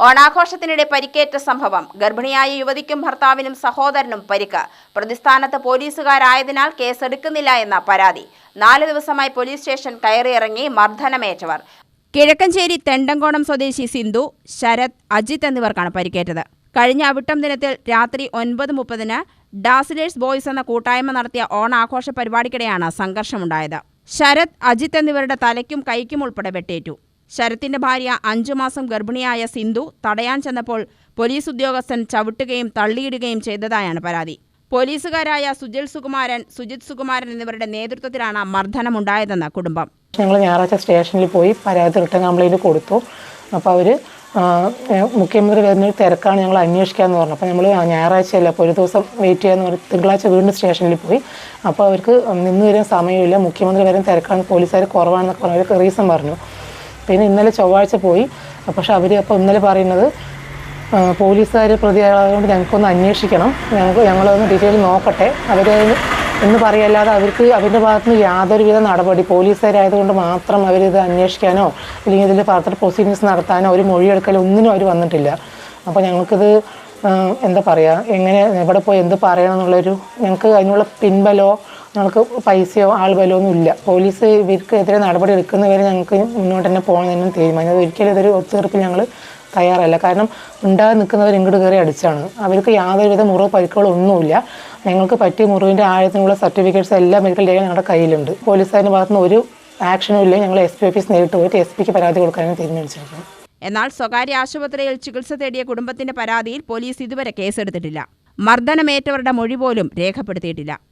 ഓണാഘോഷത്തിനിടെ പരിക്കേറ്റ സംഭവം. ഗർഭിണിയായ യുവതിക്കും ഭർത്താവിനും സഹോദരനും പരിക്ക്. പ്രതിസ്ഥാനത്ത് പോലീസുകാരായതിനാൽ കേസെടുക്കുന്നില്ല എന്ന പരാതി. നാല് ദിവസമായി പോലീസ് സ്റ്റേഷൻ കയറിയിറങ്ങി മർദ്ദനമേറ്റവർ. കിഴക്കഞ്ചേരി തെണ്ടങ്കോണം സ്വദേശി സിന്ധു ശരത് അജിത് എന്നിവർക്കാണ് പരിക്കേറ്റത്. കഴിഞ്ഞ അവിട്ടം ദിനത്തിൽ രാത്രി ഒൻപത് മുപ്പതിന് ഡാസിലേഴ്സ് ബോയ്സ് എന്ന കൂട്ടായ്മ നടത്തിയ ഓണാഘോഷ പരിപാടിക്കിടെയാണ് സംഘർഷമുണ്ടായത്. ശരത് അജിത് എന്നിവരുടെ തലയ്ക്കും കൈക്കും ഉൾപ്പെടെ വെട്ടേറ്റു. ശരത്തിന്റെ ഭാര്യ അഞ്ചു മാസം ഗർഭിണിയായ സിന്ധു തടയാൻ ചെന്നപ്പോൾ പോലീസ് ഉദ്യോഗസ്ഥൻ ചവിട്ടുകയും തള്ളിയിടുകയും ചെയ്തതായാണ് പരാതി. പോലീസുകാരായ സുജിൽ സുകുമാരൻ സുജിത് സുകുമാരൻ എന്നിവരുടെ നേതൃത്വത്തിലാണ് മർദ്ദനമുണ്ടായതെന്ന് കുടുംബം. ഞങ്ങൾ ഞായറാഴ്ച സ്റ്റേഷനിൽ പോയി പരാതി റിട്ടേൺ കംപ്ലൈന്റ് കൊടുത്തു. അപ്പോൾ അവർ മുഖ്യമന്ത്രി വരുന്ന ഒരു തിരക്കാണ് ഞങ്ങൾ അന്വേഷിക്കാമെന്ന് പറഞ്ഞു. അപ്പോൾ നമ്മൾ ഞായറാഴ്ചയല്ല അപ്പോൾ ഒരു ദിവസം വെയിറ്റ് ചെയ്യാമെന്ന് പറഞ്ഞ്. തിങ്കളാഴ്ച വീണ്ടും സ്റ്റേഷനിൽ പോയി. അപ്പോൾ അവർക്ക് നിന്ന് വരാൻ സമയമില്ല. മുഖ്യമന്ത്രി വരാൻ തിരക്കാണ്. പോലീസുകാർ കുറവാണെന്നൊക്കെ പറഞ്ഞു അവർക്ക് റീസൺ പറഞ്ഞു. പിന്നെ ഇന്നലെ ചൊവ്വാഴ്ച പോയി. പക്ഷെ അവർ അപ്പോൾ ഇന്നലെ പറയുന്നത് പോലീസുകാർ പ്രതിയായതുകൊണ്ട് ഞങ്ങൾക്കൊന്ന് അന്വേഷിക്കണം. ഞങ്ങൾക്ക് ഞങ്ങളൊന്ന് ഡീറ്റെയിൽ നോക്കട്ടെ. അവർ എന്ന് പറയല്ലാതെ അവർക്ക് അവരുടെ ഭാഗത്ത് നിന്ന് യാതൊരുവിധ നടപടി പോലീസുകാരായതുകൊണ്ട് മാത്രം അവരിത് അന്വേഷിക്കാനോ അല്ലെങ്കിൽ ഇതിൽ ഫർദർ പ്രൊസീഡിങ്സ് നടത്താനോ ഒരു മൊഴിയെടുക്കലോ ഒന്നിനും അവർ വന്നിട്ടില്ല. അപ്പോൾ ഞങ്ങൾക്കിത് എന്താ പറയുക എങ്ങനെ എവിടെ പോയി എന്ത് പറയണം എന്നുള്ളൊരു ഞങ്ങൾക്ക് അതിനുള്ള പിൻബലോ ഞങ്ങൾക്ക് പൈസയോ ആൾബലമോ ഒന്നും ഇല്ല. പോലീസ് ഇവർക്കെതിരെ നടപടി എടുക്കുന്നവരെ ഞങ്ങൾക്ക് മുന്നോട്ട് തന്നെ പോകണമെന്നും തീരുമാനം. ഒരിക്കലും ഇതൊരു ഒത്തുതീർപ്പിൽ ഞങ്ങൾ തയ്യാറല്ല. കാരണം ഉണ്ടാകാൻ നിൽക്കുന്നവർ ഇങ്ങോട്ട് കയറി അടിച്ചാണ്. അവർക്ക് യാതൊരുവിധ മുറിവ് പരിക്കുകളോ ഒന്നുമില്ല ഞങ്ങൾക്ക് പറ്റിയ മുറിവിന്റെ ആഴത്തിനുള്ള സർട്ടിഫിക്കറ്റ്സ് എല്ലാം മെഡിക്കൽ രേഖ ഞങ്ങളുടെ കയ്യിലുണ്ട്. പോലീസുകാരുടെ ഭാഗത്തുനിന്ന് ഒരു ആക്ഷനും ഇല്ല. ഞങ്ങൾ എസ് പി ഓഫീസ് നേരിട്ട് പോയിട്ട് എസ് പിക്ക് പരാതി കൊടുക്കാനും തീരുമാനിച്ചിരിക്കുന്നു. എന്നാൽ സ്വകാര്യ ആശുപത്രിയിൽ ചികിത്സ തേടിയ കുടുംബത്തിന്റെ പരാതിയിൽ പോലീസ് ഇതുവരെ കേസെടുത്തിട്ടില്ല. മർദ്ദനമേറ്റവരുടെ മൊഴി പോലും രേഖപ്പെടുത്തിയിട്ടില്ല.